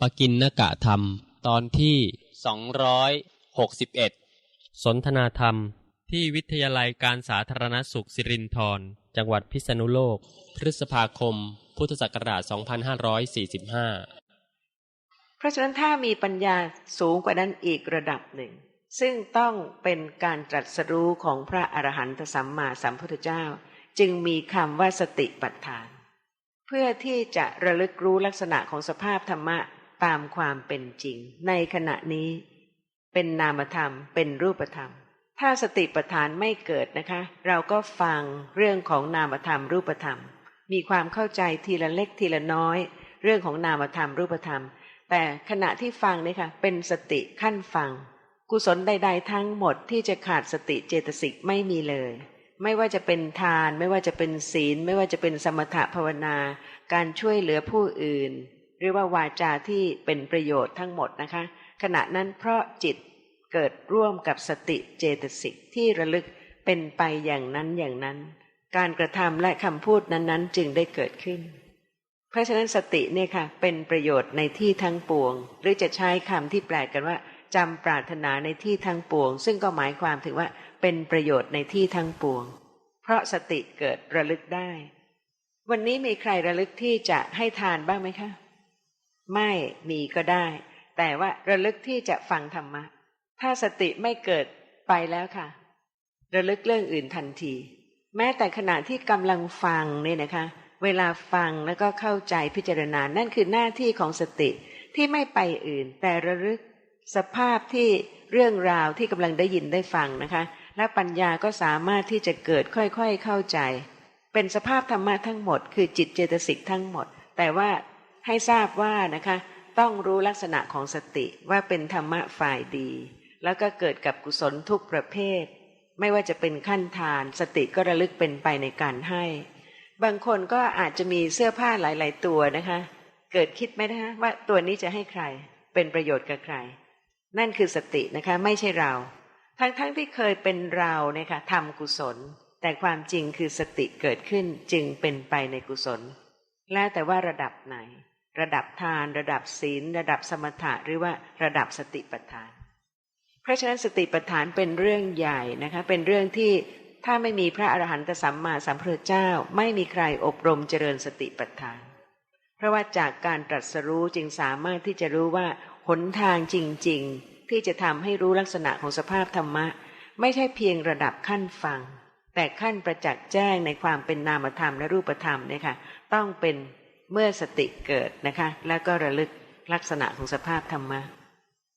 ปกินนกะธรรม ตอนที่สองร้อยหกสิบเอ็ดสนทนาธรรมที่วิทยาลัยการสาธารณสุขสิรินธรจังหวัดพิษณุโลก พฤษภาคม พุทธศักราช 2545 เพราะฉะนั้นถ้ามีปัญญาสูงกว่านั้นอีกระดับหนึ่ง ซึ่งต้องเป็นการตรัสรู้ของพระอรหันตสัมมาสัมพุทธเจ้า จึงมีคำว่าสติปัฏฐาน เพื่อที่จะระลึกรู้ลักษณะของสภาพธรรมะ ตามความเป็นจริง ในขณะนี้ เป็นนามธรรม เป็นรูปธรรม ถ้าสติปัฏฐานไม่เกิดนะคะ เราก็ฟังเรื่องของนามธรรมรูปธรรม มีความเข้าใจทีละเล็กทีละน้อย เรื่องของนามธรรมรูปธรรม แต่ขณะที่ฟังนี่ค่ะเป็นสติขั้นฟัง กุศลใด ๆ ทั้งหมดที่จะขาดสติเจตสิกไม่มีเลยไม่ว่าจะเป็นทาน ไม่ว่าจะเป็นศีล ไม่ว่าจะเป็นสมถะภาวนา การช่วยเหลือผู้อื่น เรียกว่าวาจาที่เป็นประโยชน์ทั้งหมดนะคะ ขณะนั้นเพราะจิตเกิดร่วมกับสติเจตสิกที่ระลึกเป็นไปอย่างนั้นอย่างนั้น การกระทำและคำพูดนั้นๆ จึงได้เกิดขึ้น เพราะฉะนั้นสติเนี่ยค่ะเป็นประโยชน์ในที่ทั้งปวง หรือจะใช้คำที่แปลกันว่าจำปรารถนาในที่ทั้งปวง ซึ่งก็หมายความถึงว่าเป็นประโยชน์ในที่ทั้งปวง เพราะสติเกิดระลึกได้ วันนี้มีใครระลึกที่จะให้ทานบ้างไหมคะ ไม่มีก็ได้ แต่ว่าระลึกที่จะฟังธรรมะ ถ้าสติไม่เกิดไปแล้วค่ะ ระลึกเรื่องอื่นทันที แม้แต่ขณะที่กำลังฟังเนี่ยนะคะ เวลาฟังแล้วก็เข้าใจพิจารณา นั่นคือหน้าที่ของสติที่ไม่ไปอื่น แต่ระลึกสภาพที่เรื่องราวที่กำลังได้ยินได้ฟังนะคะ และปัญญาก็สามารถที่จะเกิดค่อยๆเข้าใจ เป็นสภาพธรรมะทั้งหมด คือจิตเจตสิกทั้งหมด แต่ว่า ให้ทราบว่านะคะต้องรู้ลักษณะของสติว่าเป็นธรรมะฝ่ายดี แล้วก็เกิดกับกุศลทุกประเภท ไม่ว่าจะเป็นขั้นทาน สติก็ระลึกเป็นไปในการให้ บางคนก็อาจจะมีเสื้อผ้าหลาย ๆ ตัวนะคะ เกิดคิดไหมนะคะว่าตัวนี้จะให้ใคร เป็นประโยชน์กับใคร นั่นคือสตินะคะไม่ใช่เรา ทั้งๆทที่เคยเป็นเราเนี่ยค่ะทำกุศล แต่ความจริงคือสติเกิดขึ้นจึงเป็นไปในกุศล แล้วแต่ว่าระดับไหน ระดับทาน ระดับศีล ระดับสมถะหรือว่าระดับสติปัฏฐาน เพราะฉะนั้นสติปัฏฐานเป็นเรื่องใหญ่นะคะเป็นเรื่องที่ถ้าไม่มีพระอรหันตสัมมาสัมพุทธเจ้าไม่มีใครอบรมเจริญสติปัฏฐาน เพราะว่าจากการตรัสรู้จึงสามารถที่จะรู้ว่าหนทางจริง ๆ ที่จะทำให้รู้ลักษณะของสภาพธรรมะ ไม่ใช่เพียงระดับขั้นฟัง แต่ขั้นประจักษ์แจ้งในความเป็นนามธรรมและรูปธรรมเนี่ยค่ะต้องเป็น เมื่อสติเกิดนะคะ แล้วก็ระลึกลักษณะของสภาพธรรมะ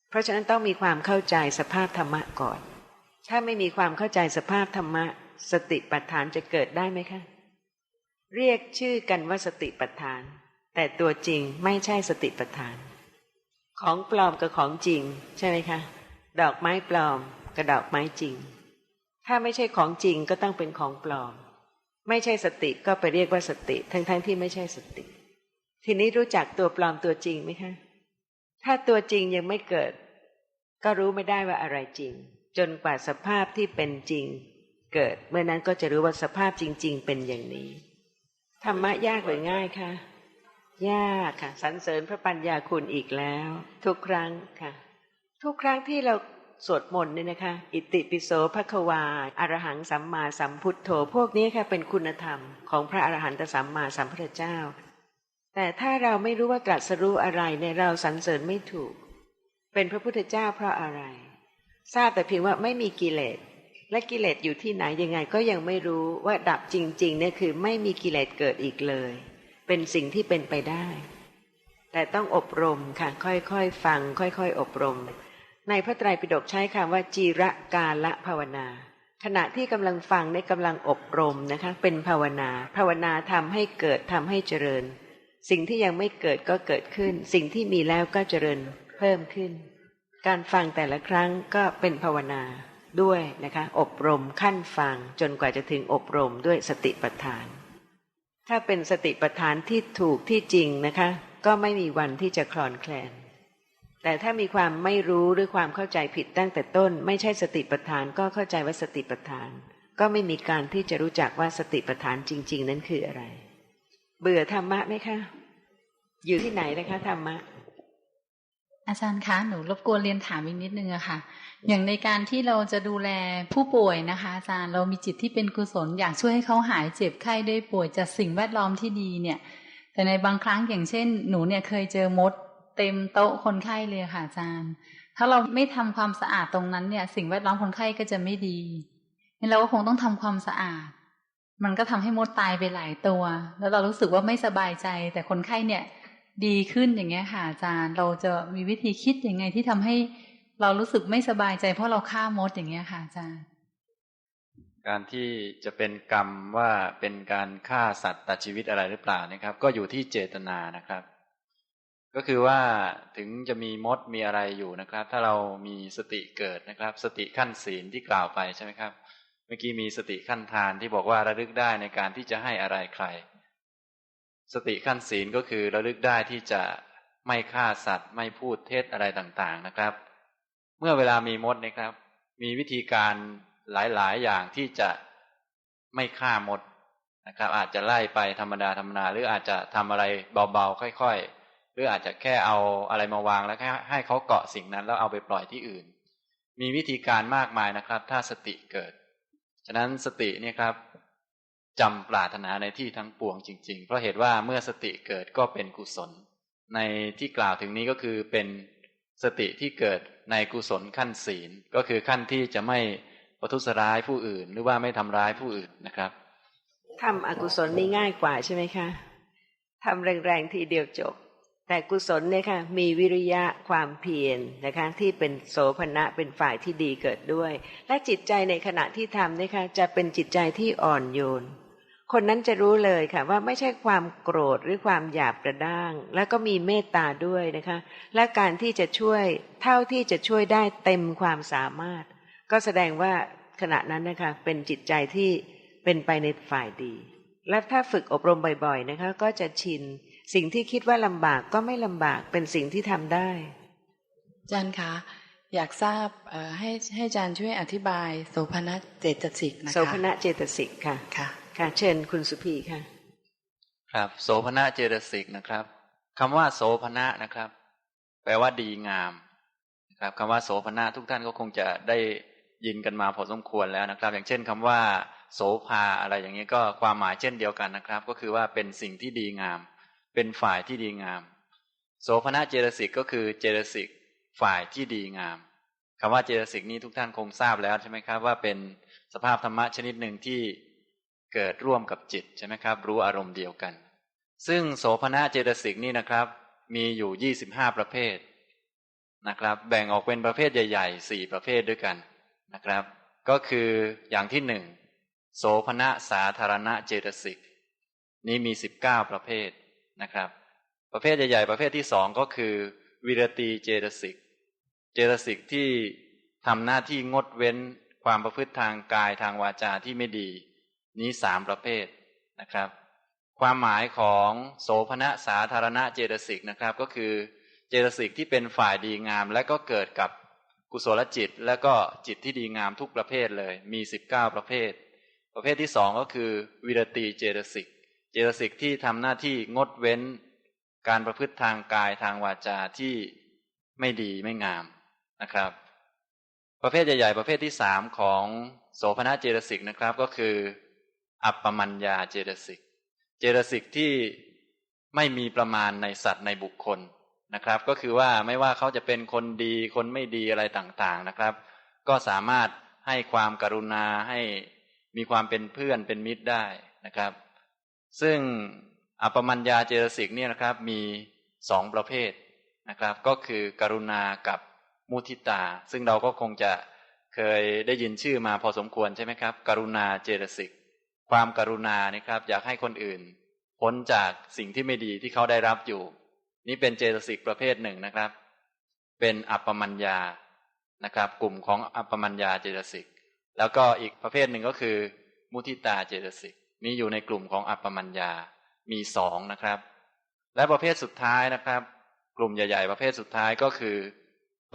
เพราะฉะนั้นต้องมีความเข้าใจสภาพธรรมะก่อน ถ้าไม่มีความเข้าใจสภาพธรรมะ สติปัฏฐานจะเกิดได้ไหมคะ เรียกชื่อกันว่าสติปัฏฐาน แต่ตัวจริงไม่ใช่สติปัฏฐาน ของปลอมกับของจริง ใช่ไหมคะ ดอกไม้ปลอมกับดอกไม้จริง ถ้าไม่ใช่ของจริงก็ต้องเป็นของปลอม ไม่ใช่สติก็ไปเรียกว่าสติ ทั้งๆทที่ไม่ใช่สติ ทีนี้รู้จักตัวปลอมตัวจริงไหมคะถ้าตัวจริงยังไม่เกิด ก็รู้ไม่ได้ว่าอะไรจริง จนกว่าสภาพที่เป็นจริง เกิด เมื่อนั้นก็จะรู้ว่าสภาพจริง ๆ เป็นอย่างนี้ธรรมะยากหรือง่ายคะยากค่ะสรรเสริญพระปัญญาคุณอีกแล้ว ทุกครั้งค่ะ ทุกครั้งที่เราสวดมนต์เนี่ยนะคะ อิติปิโสภควาอารหังสัมมาสัมพุทโธ พวกนี้ค่ะเป็นคุณธรรมของพระอรหันตสัมมาสัมพุทธเจ้า แต่ถ้าเราไม่รู้ว่าตรัสรู้อะไรในเราสรรเสริญไม่ถูก เป็นพระพุทธเจ้าเพราะอะไร ทราบแต่เพียงว่าไม่มีกิเลส และกิเลสอยู่ที่ไหนยังไงก็ยังไม่รู้ว่าดับจริงๆเนี่ยคือไม่มีกิเลสเกิดอีกเลย เป็นสิ่งที่เป็นไปได้ แต่ต้องอบรมค่ะค่อยๆฟัง ค่อยๆ อบรม ในพระไตรปิฎกใช้คำว่า จีระกาละภาวนาขณะที่กำลังฟังในกำลังอบรมนะคะ เป็นภาวนา ภาวนาทำให้เกิดทำให้เจริญ สิ่งที่ยังไม่เกิดก็เกิดขึ้น สิ่งที่มีแล้วก็เจริญเพิ่มขึ้น การฟังแต่ละครั้งก็เป็นภาวนาด้วยนะคะอบรมขั้นฟังจนกว่าจะถึงอบรมด้วยสติปัฏฐาน ถ้าเป็นสติปัฏฐานที่ถูกที่จริงนะคะ ก็ไม่มีวันที่จะคลอนแคลน แต่ถ้ามีความไม่รู้หรือความเข้าใจผิดตั้งแต่ต้น ไม่ใช่สติปัฏฐานก็เข้าใจว่าสติปัฏฐาน ก็ไม่มีการที่จะรู้จักว่าสติปัฏฐานจริง ๆ นั้นคืออะไร เบื่อธรรมะไหมคะอยู่ที่ไหนนะคะธรรมะ อาจารย์คะหนูรบกวนเรียนถามอีกนิดนึงอะค่ะ อย่างในการที่เราจะดูแลผู้ป่วยนะคะ อาจารย์เรามีจิตที่เป็นกุศลอยากช่วยให้เขาหายเจ็บไข้ได้ป่วยจากสิ่งแวดล้อมที่ดีเนี่ย แต่ในบางครั้งอย่างเช่น หนูเนี่ยเคยเจอมด เต็มโต๊ะคนไข้เลยค่ะอาจารย์ ถ้าเราไม่ทำความสะอาดตรงนั้นเนี่ย สิ่งแวดล้อมคนไข้ก็จะไม่ดีงั้นเราก็คงต้องทำความสะอาด มันก็ทำให้มดตายไปหลายตัว แล้วเรารู้สึกว่าไม่สบายใจ แต่คนไข้เนี่ย ดีขึ้นอย่างเงี้ยค่ะอาจารย์ เราจะมีวิธีคิดยังไงที่ทำให้เรารู้สึกไม่สบายใจ เพราะเราฆ่ามดอย่างเงี้ยค่ะอาจารย์ การที่จะเป็นกรรมว่าเป็นการฆ่าสัตว์ตัดชีวิตอะไรหรือเปล่านะครับ ก็อยู่ที่เจตนานะครับ ก็คือว่าถึงจะมีมดมีอะไรอยู่นะครับ ถ้าเรามีสติเกิดนะครับ สติขั้นศีลที่กล่าวไปใช่ไหมครับ มื่อกี้มีสติขั้นทานที่บอกว่าระลึกได้ในการที่จะให้อะไรใคร สติขั้นศีลก็คือระลึกได้ที่จะไม่ฆ่าสัตว์ ไม่พูดเท็จอะไรต่างๆนะครับ เมื่อเวลามีมดนะครับ มีวิธีการหลายๆ อย่างที่จะไม่ฆ่ามดนะครับ อาจจะไล่ไปธรรมดาธรรมดาหรืออาจจะทำอะไรเบาๆค่อย ๆ หรืออาจจะแค่เอาอะไรมาวางแล้วให้เขาเกาะสิ่งนั้นแล้วเอาไปปล่อยที่อื่น มีวิธีการมากมายนะครับ ถ้าสติเกิด ฉะนั้นสติเนี่ยครับจำปรารถนาในที่ทั้งปวงจริง ๆ เพราะเหตุว่าเมื่อสติเกิดก็เป็นกุศล ในที่กล่าวถึงนี้ก็คือเป็นสติที่เกิดในกุศลขั้นศีล ก็คือขั้นที่จะไม่ประทุษร้ายผู้อื่น หรือว่าไม่ทำร้ายผู้อื่นนะครับทำอกุศลนี่ง่ายกว่าใช่ไหมคะทำแรงๆทีเดียวจบ แต่กุศลเนี่ยค่ะมีวิริยะความเพียรนะคะที่เป็นโสภณะเป็นฝ่ายที่ดีเกิดด้วย และจิตใจในขณะที่ทำเนี่ยค่ะจะเป็นจิตใจที่อ่อนโยน คนนั้นจะรู้เลยค่ะว่าไม่ใช่ความโกรธหรือความหยาบกระด้าง แล้วก็มีเมตตาด้วยนะคะและการที่จะช่วยเท่าที่จะช่วยได้เต็มความสามารถ ก็แสดงว่าขณะนั้นนะคะเป็นจิตใจที่เป็นไปในฝ่ายดี และถ้าฝึกอบรมบ่อยๆนะคะก็จะชิน สิ่งที่คิดว่าลำบากก็ไม่ลำบากเป็นสิ่งที่ทำได้อาจารย์คะอยากทราบให้ให้อาจารย์ช่วยอธิบาย โสภณะเจตสิกนะคะโสภณะเจตสิกค่ะค่ะ ค่ะ เชิญคุณสุภีค่ะ ครับ โสภณะเจตสิกนะครับคำว่าโสภณะนะครับ แปลว่าดีงามนะครับคำว่าโสภณะทุกท่านก็คงจะได้ยินกันมาพอสมควรแล้วนะครับ อย่างเช่นคำว่า โสภาอะไรอย่างนี้ก็ความหมายเช่นเดียวกันนะครับ ก็คือว่าเป็นสิ่งที่ดีงาม เป็นฝ่ายที่ดีงาม โสภณะเจตสิกก็คือเจตสิกฝ่ายที่ดีงามคำว่าเจตสิกนี้ทุกท่านคงทราบแล้วใช่ไหมครับว่าเป็นสภาพธรรมะชนิดหนึ่งที่เกิดร่วมกับจิตใช่ไหมครับ รู้อารมณ์เดียวกัน ซึ่งโสภณะเจตสิกนี่นะครับ มีอยู่ยี่สิบห้าประเภทนะครับ แบ่งออกเป็นประเภทใหญ่ๆสี่ประเภทด้วยกันนะครับ ก็คืออย่างที่หนึ่งโสภณะสาธารณะเจตสิกนี้มีสิบเก้าประเภท นะครับ ประเภทใหญ่ๆ ประเภทที่สองก็คือ วิรตีเจตสิก เจตสิกที่ทำหน้าที่งดเว้นความประพฤติทางกายทางวาจาที่ไม่ดี นี้สามประเภทนะครับ ความหมายของโสภณะสาธารณะเจตสิกนะครับ ก็คือเจตสิกที่เป็นฝ่ายดีงาม และก็เกิดกับกุศลจิต และก็จิตที่ดีงามทุกประเภทเลย มีสิบเก้าประเภท ประเภทที่สองก็คือวิรติเจตสิก เจตสิกที่ทำหน้าที่งดเว้น การประพฤติทางกายทางวาจาที่ไม่ดีไม่งามนะครับ ประเภทใหญ่ ๆ ประเภทที่สามของโสภณะเจตสิกนะครับก็คือ อัปปมัญญาเจตสิก เจตสิกที่ไม่มีประมาณในสัตว์ในบุคคลนะครับ ก็คือว่าไม่ว่าเขาจะเป็นคนดีคนไม่ดีอะไรต่างๆนะครับ ก็สามารถให้ความกรุณาให้มีความเป็นเพื่อนเป็นมิตรได้นะครับ ซึ่งอัปมัญญาเจตสิกเนี่ยนะครับมีสองประเภทนะครับ ก็คือกรุณากับมุทิตา ซึ่งเราก็คงจะเคยได้ยินชื่อมาพอสมควรใช่ไหมครับ กรุณาเจตสิก ความกรุณานะครับ อยากให้คนอื่นพ้นจากสิ่งที่ไม่ดีที่เขาได้รับอยู่ นี่เป็นเจตสิกประเภทหนึ่งนะครับ เป็นอัปปมัญญานะครับ กลุ่มของอัปปมัญญาเจตสิก แล้วก็อีกประเภทหนึ่งก็คือ มุทิตาเจตสิก มีอยู่ในกลุ่มของอัปปมัญญา มีสองนะครับ และประเภทสุดท้ายนะครับ กลุ่มใหญ่ ๆ ประเภทสุดท้ายก็คือ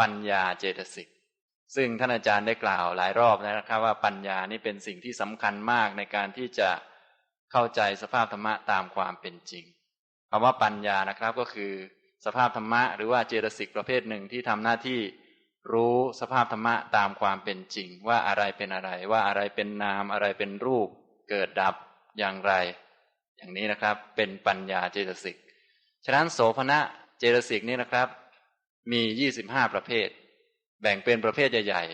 ปัญญาเจตสิก ซึ่งท่านอาจารย์ได้กล่าวหลายรอบแล้วนะครับ ว่าปัญญานี่เป็นสิ่งที่สำคัญมากในการที่จะเข้าใจสภาพธรรมะตามความเป็นจริงคำว่าปัญญานะครับก็คือ สภาพธรรมะ หรือว่าเจตสิกประเภทหนึ่งที่ทำหน้าที่รู้สภาพธรรมะตามความเป็นจริง ว่าอะไรเป็นอะไร ว่าอะไรเป็นนามอะไรเป็นรูป เกิดดับ อย่างไร อย่างนี้นะครับ เป็นปัญญาเจตสิก ฉะนั้นโสภณะเจตสิกนี่นะครับ มียี่สิบห้าประเภท แบ่งเป็นประเภทใหญ่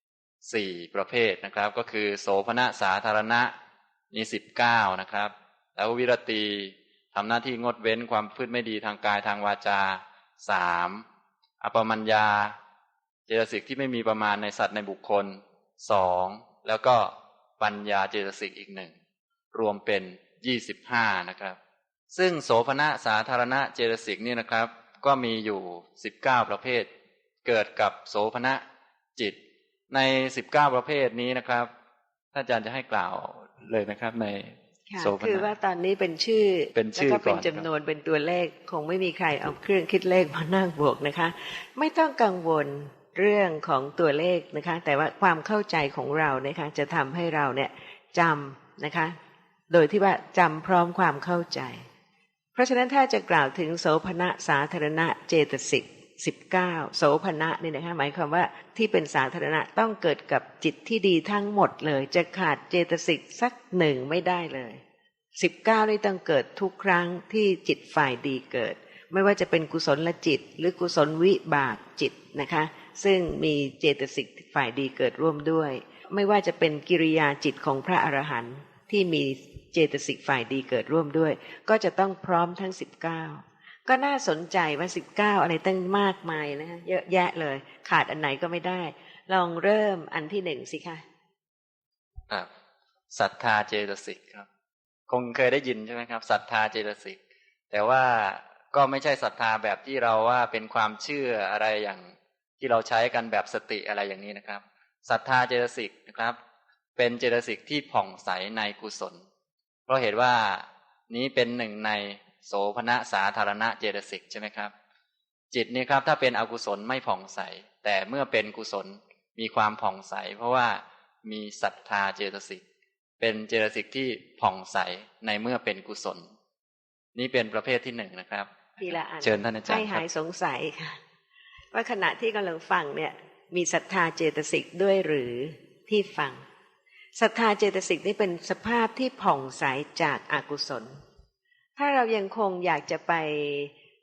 ๆสี่ประเภทนะครับ ก็คือ โสภณะสาธารณะมีสิบเก้านะครับ แล้ววิรตีทำหน้าที่งดเว้นความพืชไม่ดีทางกายทางวาจาสามอปมัญญา เจตสิกที่ไม่มีประมาณในสัตว์ในบุคคลสองแล้วก็ปัญญาเจตสิกอีกหนึ่ง รวมเป็นยี่สิบห้านะครับ ซึ่งโสภณะสาธารณะเจตสิกนี่นะครับ ก็มีอยู่สิบเก้าประเภท เกิดกับโสภณะจิต ในสิบเก้าประเภทนี้นะครับท่านอาจารย์จะให้กล่าวเลยนะครับในค่ะโสภณะคือว่าตอนนี้เป็นชื่อเป็นชื่อแล้วก็เป็นก่อนจำนวนเป็นตัวเลขคงไม่มีใครเอาเครื่องคิดเลขมานั่งบวกนะคะ ไม่ต้องกังวลเรื่องของตัวเลขนะคะ แต่ว่าความเข้าใจของเรานะคะ จะทำให้เราเนี่ยจำนะคะ โดยที่ว่าจำพร้อมความเข้าใจ เพราะฉะนั้นถ้าจะกล่าวถึงโสภณะสาธารณะเจตสิกสิบเก้าโสภณะนี่นะคะหมายความว่าที่เป็นสาธารณะต้องเกิดกับจิตที่ดีทั้งหมดเลย จะขาดเจตสิกสักหนึ่งไม่ได้เลยสิบเก้านี่ต้องเกิดทุกครั้งที่จิตฝ่ายดีเกิด ไม่ว่าจะเป็นกุศลจิต หรือกุศลวิบากจิตนะคะ ซึ่งมีเจตสิกฝ่ายดีเกิดร่วมด้วย ไม่ว่าจะเป็นกิริยาจิตของพระอรหันต์ ที่มีเจตสิกฝ่ายดีเกิดร่วมด้วย ก็จะต้องพร้อมทั้งสิบเก้าก็น่าสนใจว่าสิบเก้าอะไรตั้งมากมายนะเยอะแยะเลย ขาดอันไหนก็ไม่ได้ ลองเริ่มอันที่หนึ่งสิคะครับศรัทธาเจตสิกครับ คงเคยได้ยินใช่ไหมครับศรัทธาเจตสิก แต่ว่าก็ไม่ใช่ศรัทธาแบบที่เราว่าเป็นความเชื่ออะไรอย่างที่เราใช้กันแบบสติอะไรอย่างนี้นะครับศรัทธาเจตสิกนะครับ เป็นเจตสิกที่ผ่องใสในกุศล เพราะเหตุว่านี้เป็นหนึ่งในโสภณะสาธารณะเจตสิกใช่ไหมครับ จิตนี่ครับ ถ้าเป็นอกุศลไม่ผ่องใส แต่เมื่อเป็นกุศลมีความผ่องใส เพราะว่ามีศรัทธาเจตสิกเป็นเจตสิกที่ผ่องใสในเมื่อเป็นกุศล นี่เป็นประเภทที่หนึ่งนะครับทีละอันเชิญท่านอาจารย์ให้ครัหายบสงสัยค่ะว่าขณะที่กำลังฟังเนี่ย มีศรัทธาเจตสิกด้วยหรือที่ฟัง ศรัทธาเจตสิกนี่เป็นสภาพที่ผ่องใสจากอากุศล ถ้าเรายังคงอยากจะไป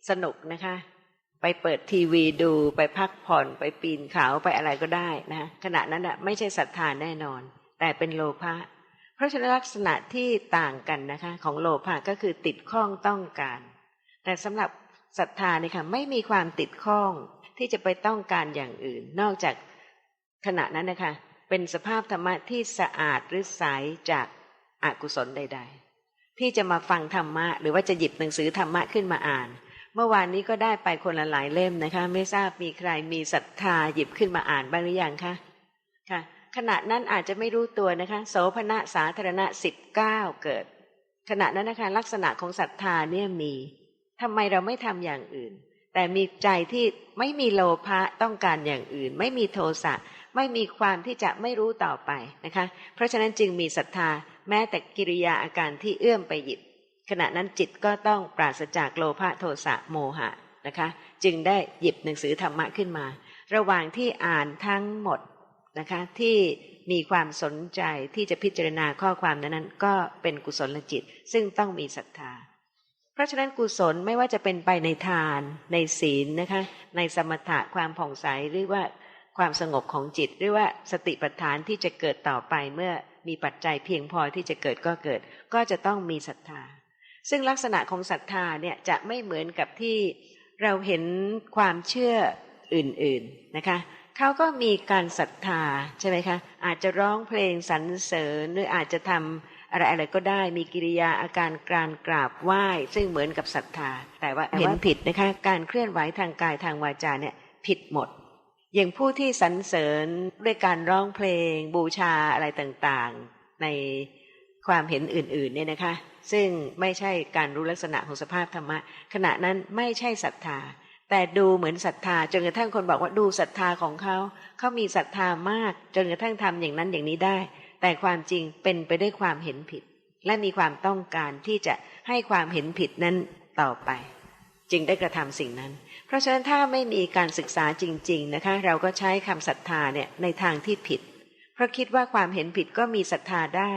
สนุกนะคะ ไปเปิดทีวีดูไปพักผ่อนไปปีนเขาไปอะไรก็ได้นะขณะนั้นอะไม่ใช่ศรัทธาแน่นอน แต่เป็นโลภะเพราะฉะนั้นลักษณะที่ต่างกันนะคะ ของโลภะก็คือติดข้องต้องการ แต่สำหรับศรัทธาเนี่ยค่ะไม่มีความติดข้องที่จะไปต้องการอย่างอื่น นอกจากขณะนั้นนะคะ เป็นสภาพธรรมะที่สะอาดหรือใสจากอากุศลใด ๆ ที่จะมาฟังธรรมะ หรือว่าจะหยิบหนังสือธรรมะขึ้นมาอ่าน เมื่อวานนี้ก็ได้ไปคนละหลายเล่มนะคะ ไม่ทราบมีใครมีศรัทธาหยิบขึ้นมาอ่านบ้างหรือยังคะค่ะ ขณะนั้นอาจจะไม่รู้ตัวนะคะ โสภณะสาธารณะสิบเก้าเกิด ขณะนั้นนะคะลักษณะของศรัทธาเนี่ยมีทำไมเราไม่ทำอย่างอื่นแต่มีใจที่ไม่มีโลภะต้องการอย่างอื่น ไม่มีโทสะ ไม่มีความที่จะไม่รู้ต่อไปนะคะ เพราะฉะนั้นจึงมีศรัทธาแม้แต่กิริยาอาการที่เอื้อมไปหยิบ ขณะนั้นจิตก็ต้องปราศจากโลภะโทสะโมหะนะคะ จึงได้หยิบหนังสือธรรมะขึ้นมา ระหว่างที่อ่านทั้งหมดนะคะที่มีความสนใจที่จะพิจารณาข้อความนั้นๆ ก็เป็นกุศลจิต ซึ่งต้องมีศรัทธา เพราะฉะนั้นกุศลไม่ว่าจะเป็นไปในทาน ในศีลนะคะในสมถะความผ่องใสหรือว่า ความสงบของจิตหรือว่าสติปัฏฐานที่จะเกิดต่อไปเมื่อมีปัจจัยเพียงพอที่จะเกิดก็เกิด ก็จะต้องมีศรัทธา ซึ่งลักษณะของศรัทธาเนี่ยจะไม่เหมือนกับที่เราเห็นความเชื่ออื่นๆนะคะเขาก็มีการศรัทธาใช่ไหมคะอาจจะร้องเพลงสรรเสริญหรืออาจจะทำอะไรอะไรก็ได้มีกิริยาอาการการกราบไหว้ ซึ่งเหมือนกับศรัทธา แต่ว่าเห็นผิดนะคะการเคลื่อนไหวทางกายทางวาจาเนี่ยผิดหมด อย่างผู้ที่สรรเสริญด้วยการร้องเพลง บูชาอะไรต่างๆ ในความเห็นอื่น ๆ เนี่ยนะคะ ซึ่งไม่ใช่การรู้ลักษณะของสภาพธรรมะ ขณะนั้นไม่ใช่ศรัทธา แต่ดูเหมือนศรัทธาจนกระทั่งคนบอกว่าดูศรัทธาของเขาเขามีศรัทธามาก จนกระทั่งทำอย่างนั้นอย่างนี้ได้ แต่ความจริงเป็นไปด้วยความเห็นผิด และมีความต้องการที่จะให้ความเห็นผิดนั้นต่อไป จึงได้กระทำสิ่งนั้น เพราะฉะนั้นถ้าไม่มีการศึกษาจริง ๆนะคะ เราก็ใช้คำศรัทธาเนี่ยในทางที่ผิด เพราะคิดว่าความเห็นผิดก็มีศรัทธาได้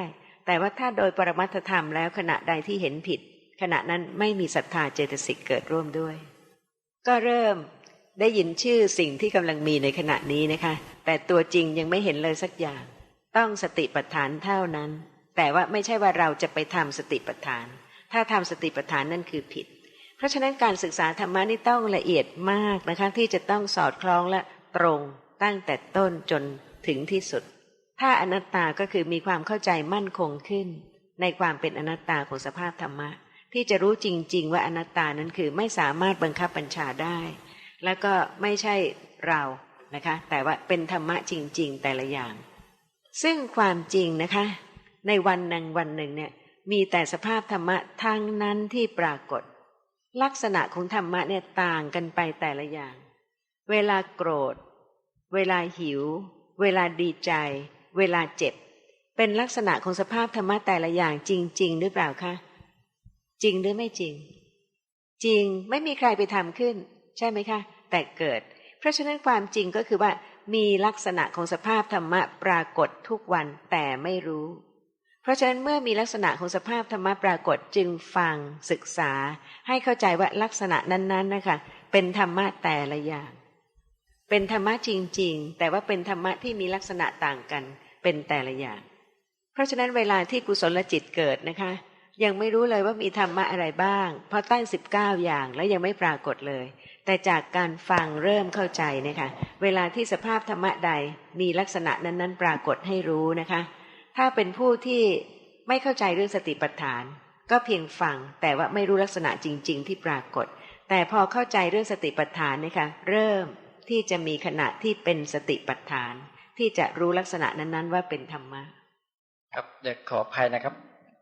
แต่ว่าถ้าโดยปรมัตธรรมแล้วขณะใดที่เห็นผิด ขณะนั้นไม่มีศรัทธาเจตสิกเกิดร่วมด้วย ก็เริ่มได้ยินชื่อสิ่งที่กำลังมีในขณะนี้นะคะ แต่ตัวจริงยังไม่เห็นเลยสักอย่าง ต้องสติปัฏฐานเท่านั้น แต่ว่าไม่ใช่ว่าเราจะไปทำสติปัฏฐาน ถ้าทำสติปัฏฐานนั่นคือผิด เพราะฉะนั้นการศึกษาธรรมะนี่ต้องละเอียดมากนะคะที่จะต้องสอดคล้องและตรงตั้งแต่ต้นจนถึงที่สุด ถ้าอนัตตาก็คือมีความเข้าใจมั่นคงขึ้น ในความเป็นอนัตตาของสภาพธรรมะ ที่จะรู้จริง ๆ ว่าอนัตตานั้นคือไม่สามารถบังคับบัญชาได้ แล้วก็ไม่ใช่เรานะคะ แต่ว่าเป็นธรรมะจริง ๆ แต่ละอย่าง ซึ่งความจริงนะคะ ในวันหนึ่งวันหนึ่งเนี่ยมีแต่สภาพธรรมะทั้งนั้นที่ปรากฏ ลักษณะของธรรมะเนี่ยต่างกันไปแต่ละอย่าง เวลาโกรธ เวลาหิว เวลาดีใจ เวลาเจ็บ เป็นลักษณะของสภาพธรรมะแต่ละอย่างจริง ๆ หรือเปล่าคะ จริงหรือไม่จริง จริงไม่มีใครไปทำขึ้น ใช่ไหมคะ แต่เกิด เพราะฉะนั้นความจริงก็คือว่า มีลักษณะของสภาพธรรมะปรากฏทุกวันแต่ไม่รู้ เพราะฉะนั้นเมื่อมีลักษณะของสภาพธรรมะปรากฏจึงฟังศึกษา ให้เข้าใจว่าลักษณะนั้นๆนะคะเป็นธรรมะแต่ละอย่าง เป็นธรรมะจริง ๆ แต่ว่าเป็นธรรมะที่มีลักษณะต่างกัน เป็นแต่ละอย่าง เพราะฉะนั้นเวลาที่กุศลจิตเกิดนะคะ ยังไม่รู้เลยว่ามีธรรมะอะไรบ้าง เพราะตั้งสิบเก้าอย่างแล้วยังไม่ปรากฏเลย แต่จากการฟังเริ่มเข้าใจนะคะ เวลาที่สภาพธรรมะใดมีลักษณะนั้น ๆ ปรากฏให้รู้นะคะ ถ้าเป็นผู้ที่ไม่เข้าใจเรื่องสติปัฏฐาน ก็เพียงฟังแต่ว่าไม่รู้ลักษณะจริง ๆ ที่ปรากฏ แต่พอเข้าใจเรื่องสติปัฏฐานนะคะเริ่มที่จะมีขณะที่เป็นสติปัฏฐาน ที่จะรู้ลักษณะนั้นๆ ว่าเป็นธรรมะ ครับเดี๋ยวขออภัยนะครับ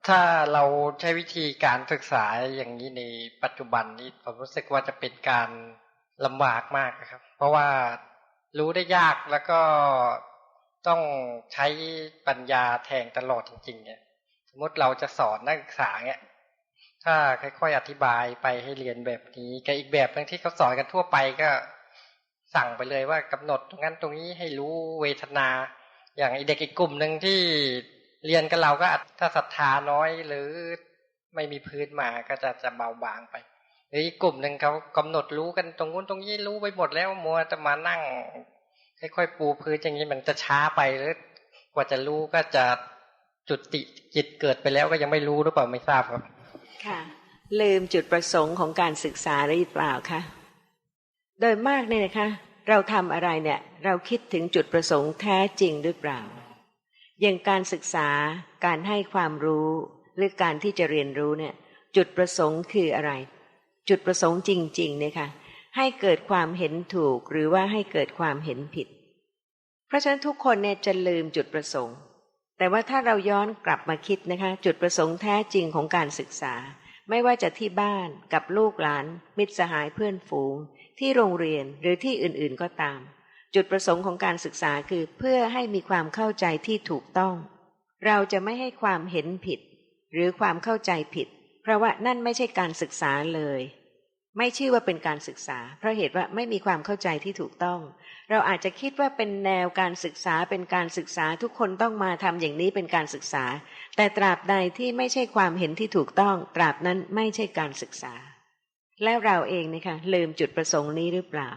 ถ้าเราใช้วิธีการศึกษาอย่างนี้ในปัจจุบันนี้ผมรู้สึกว่าจะเป็นการลำบากมากครับ เพราะว่ารู้ได้ยากแล้วก็ ต้องใช้ปัญญาแทงตลอดจริง ๆ เนี่ย สมมติเราจะสอนนักศึกษาเนี่ยถ้าค่อยๆอธิบายไปให้เรียนแบบนี้กับอีกแบบนึงที่เขาสอนกันทั่วไปก็สั่งไปเลยว่ากำหนดตรงนั้นตรงนี้ให้รู้เวทนา อย่างเด็กอีกกลุ่มหนึ่งที่เรียนกับเราก็ถ้าศรัทธาน้อยหรือไม่มีพื้นมาก็จะจะเบาบางไปหรืออีกกลุ่มหนึ่งเขากำหนดรู้กันตรงนู้นตรงนี้รู้ไปหมดแล้วมัวจะมานั่ง ค่อยๆปูพื้นอย่างนี้มันจะช้าไปหรือกว่าจะรู้ก็จะจุดติจิตเกิดไปแล้วก็ยังไม่รู้หรือเปล่าไม่ทราบครับ ค่ะ ลืมจุดประสงค์ของการศึกษาหรือเปล่าคะโดยมากเนี่ยนะคะ เราทำอะไรเนี่ย เราคิดถึงจุดประสงค์แท้จริงหรือเปล่า อย่างการศึกษาการให้ความรู้หรือการที่จะเรียนรู้เนี่ย จุดประสงค์คืออะไร จุดประสงค์จริงๆเนี่ยค่ะ ให้เกิดความเห็นถูกหรือว่าให้เกิดความเห็นผิด เพราะฉะนั้นทุกคนเนี่ยจะลืมจุดประสงค์ แต่ว่าถ้าเราย้อนกลับมาคิดนะคะ จุดประสงค์แท้จริงของการศึกษา ไม่ว่าจะที่บ้านกับลูกหลาน มิตรสหายเพื่อนฝูง ที่โรงเรียนหรือที่อื่นๆก็ตาม จุดประสงค์ของการศึกษาคือเพื่อให้มีความเข้าใจที่ถูกต้อง เราจะไม่ให้ความเห็นผิด หรือความเข้าใจผิด เพราะว่านั่นไม่ใช่การศึกษาเลย ไม่ชื่อว่าเป็นการศึกษา เพราะเหตุว่าไม่มีความเข้าใจที่ถูกต้อง เราอาจจะคิดว่าเป็นแนวการศึกษาเป็นการศึกษาทุกคนต้องมาทำอย่างนี้เป็นการศึกษา แต่ตราบใดที่ไม่ใช่ความเห็นที่ถูกต้อง ตราบนั้นไม่ใช่การศึกษา แล้วเราเองนะคะลืมจุดประสงค์นี้หรือเปล่า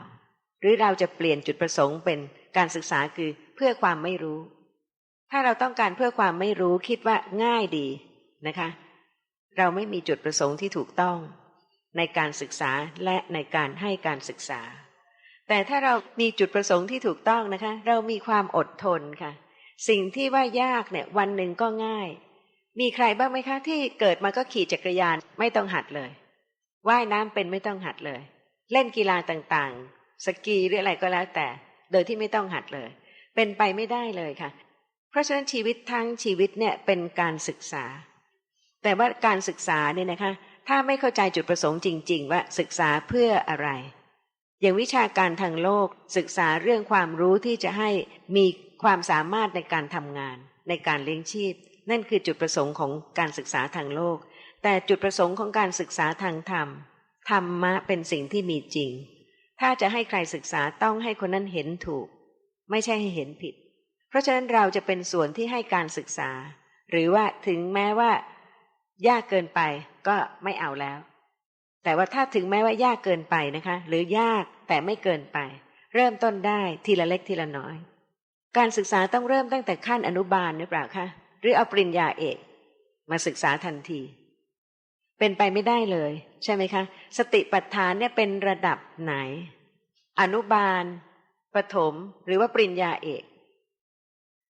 หรือเราจะเปลี่ยนจุดประสงค์เป็นการศึกษาคือเพื่อความไม่รู้ ถ้าเราต้องการเพื่อความไม่รู้คิดว่าง่ายดีนะคะ เราไม่มีจุดประสงค์ที่ถูกต้อง ในการศึกษาและในการให้การศึกษา แต่ถ้าเรามีจุดประสงค์ที่ถูกต้องนะคะ เรามีความอดทนค่ะ สิ่งที่ว่ายากเนี่ยวันหนึ่งก็ง่าย มีใครบ้างไหมคะ ที่เกิดมาก็ขี่จักรยานไม่ต้องหัดเลยว่ายน้ำเป็นไม่ต้องหัดเลย เล่นกีฬาต่างๆ สกีหรืออะไรก็แล้วแต่ โดยที่ไม่ต้องหัดเลย เป็นไปไม่ได้เลยค่ะ เพราะฉะนั้นชีวิตทั้งชีวิตเนี่ยเป็นการศึกษา แต่ว่าการศึกษาเนี่ยนะคะ ถ้าไม่เข้าใจจุดประสงค์จริง ๆ ว่าศึกษาเพื่ออะไร อย่างวิชาการทางโลกศึกษาเรื่องความรู้ที่จะให้มีความสามารถในการทำงาน ในการเลี้ยงชีพ นั่นคือจุดประสงค์ของการศึกษาทางโลก แต่จุดประสงค์ของการศึกษาทางธรรมธรรมะเป็นสิ่งที่มีจริง ถ้าจะให้ใครศึกษาต้องให้คนนั้นเห็นถูก ไม่ใช่ให้เห็นผิด เพราะฉะนั้นเราจะเป็นส่วนที่ให้การศึกษา หรือว่าถึงแม้ว่า ยากเกินไปก็ไม่เอาแล้ว แต่ว่าถ้าถึงแม้ว่ายากเกินไปนะคะ หรือยากแต่ไม่เกินไป เริ่มต้นได้ทีละเล็กทีละน้อย การศึกษาต้องเริ่มตั้งแต่ขั้นอนุบาลหรือเปล่าคะหรือเอาปริญญาเอกมาศึกษาทันที เป็นไปไม่ได้เลย ใช่ไหมคะ สติปัฏฐานเนี่ยเป็นระดับไหน อนุบาลปถมหรือว่าปริญญาเอก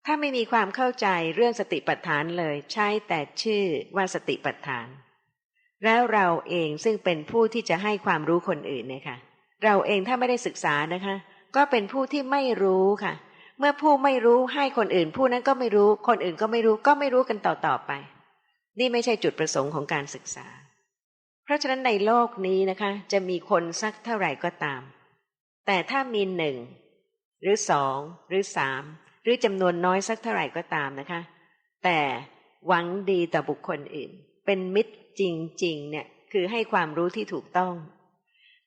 ถ้าไม่มีความเข้าใจเรื่องสติปัฏฐานเลยใช้แต่ชื่อว่าสติปัฏฐาน แล้วเราเองซึ่งเป็นผู้ที่จะให้ความรู้คนอื่นเนี่ยค่ะ เราเองถ้าไม่ได้ศึกษานะคะ ก็เป็นผู้ที่ไม่รู้ค่ะ เมื่อผู้ไม่รู้ให้คนอื่น ผู้นั้นก็ไม่รู้ คนอื่นก็ไม่รู้ก็ไม่รู้กันต่อๆไป นี่ไม่ใช่จุดประสงค์ของการศึกษา เพราะฉะนั้นในโลกนี้นะคะ จะมีคนสักเท่าไหร่ก็ตาม แต่ถ้ามีหนึ่งหรือสองหรือสาม รือจำนวนน้อยสักเท่าไหร่ก็ตามนะคะ แต่หวังดีต่อบุคคลอื่น เป็นมิตรจริง ๆ เนี่ยคือให้ความรู้ที่ถูกต้อง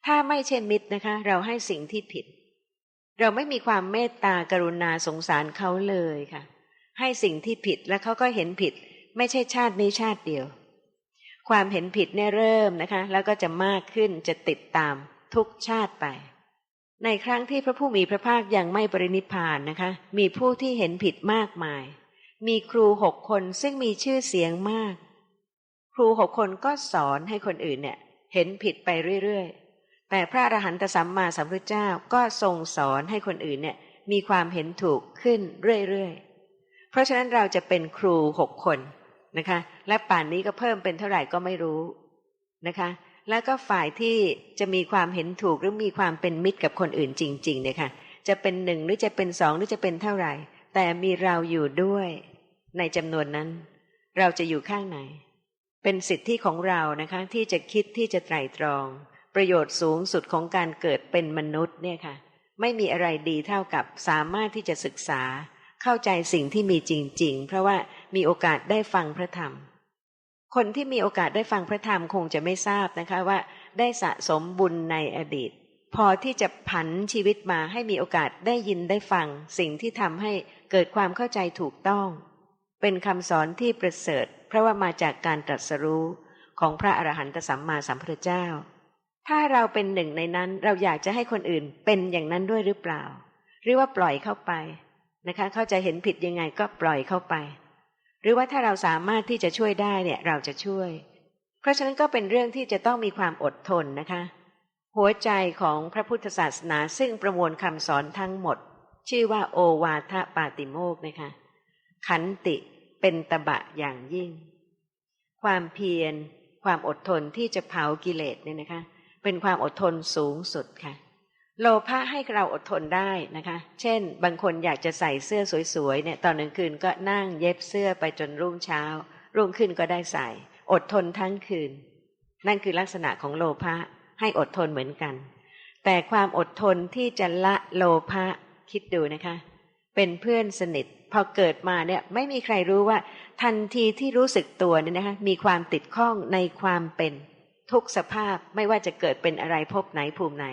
ถ้าไม่ใช่นมิตรนะคะ เราให้สิ่งที่ผิด เราไม่มีความเมตตากรุณาสงสารเขาเลยค่ะ ให้สิ่งที่ผิดแล้วเขาก็เห็นผิด ไม่ใช่ชาตินี้ชาติเดียว ความเห็นผิดเนี่ยเริ่มนะคะ แล้วก็จะมากขึ้นจะติดตามทุกชาติไป ในครั้งที่พระผู้มีพระภาคยังไม่ปรินิพานนะคะ มีผู้ที่เห็นผิดมากมาย มีครูหกคนซึ่งมีชื่อเสียงมาก ครูหกคนก็สอนให้คนอื่นเนี่ย เห็นผิดไปเรื่อยๆ แต่พระอรหันตสัมมาสัมพุทธเจ้าก็ทรงสอนให้คนอื่นเนี่ย มีความเห็นถูกขึ้นเรื่อยๆ เพราะฉะนั้นเราจะเป็นครูหกคนนะคะ และป่านนี้ก็เพิ่มเป็นเท่าไหร่ก็ไม่รู้นะคะ แล้วก็ฝ่ายที่จะมีความเห็นถูกหรือมีความเป็นมิตรกับคนอื่นจริงๆเนี่ยค่ะจะเป็นหนึ่งหรือจะเป็นสองหรือจะเป็นเท่าไหร่ แต่มีเราอยู่ด้วย ในจำนวนนั้น เราจะอยู่ข้างไหน เป็นสิทธิของเรานะคะที่จะคิดที่จะไตรตรอง ประโยชน์สูงสุดของการเกิดเป็นมนุษย์เนี่ยค่ะ ไม่มีอะไรดีเท่ากับสามารถที่จะศึกษา เข้าใจสิ่งที่มีจริง ๆ เพราะว่ามีโอกาสได้ฟังพระธรรม คนที่มีโอกาสได้ฟังพระธรรมคงจะไม่ทราบนะคะว่าได้สะสมบุญในอดีต พอที่จะผันชีวิตมาให้มีโอกาสได้ยินได้ฟัง สิ่งที่ทำให้เกิดความเข้าใจถูกต้อง เป็นคำสอนที่ประเสริฐ เพราะว่ามาจากการตรัสรู้ของพระอรหันตสัมมาสัมพุทธเจ้า ถ้าเราเป็นหนึ่งในนั้นเราอยากจะให้คนอื่นเป็นอย่างนั้นด้วยหรือเปล่า หรือว่าปล่อยเข้าไปนะคะ เข้าใจเห็นผิดยังไงก็ปล่อยเข้าไป หรือว่าถ้าเราสามารถที่จะช่วยได้เนี่ยเราจะช่วย เพราะฉะนั้นก็เป็นเรื่องที่จะต้องมีความอดทนนะคะ หัวใจของพระพุทธศาสนาซึ่งประมวลคำสอนทั้งหมด ชื่อว่าโอวาทปาติโมกนะคะ ขันติเป็นตบะอย่างยิ่ง ความเพียร ความอดทนที่จะเผากิเลสเนี่ยนะคะ เป็นความอดทนสูงสุดค่ะ โลภะให้เราอดทนได้นะคะ เช่น บางคนอยากจะใส่เสื้อสวยๆเนี่ยตอนกลางคืนก็นั่งเย็บเสื้อไปจนรุ่งเช้า รุ่งขึ้นก็ได้ใส่ อดทนทั้งคืน นั่นคือลักษณะของโลภะให้อดทนเหมือนกัน แต่ความอดทนที่จะละโลภะคิดดูนะคะ เป็นเพื่อนสนิท พอเกิดมาเนี่ยไม่มีใครรู้ว่า ทันทีที่รู้สึกตัวเนี่ยนะคะมีความติดข้องในความเป็น ทุกสภาพไม่ว่าจะเกิดเป็นอะไรพบไหนภูมิไหน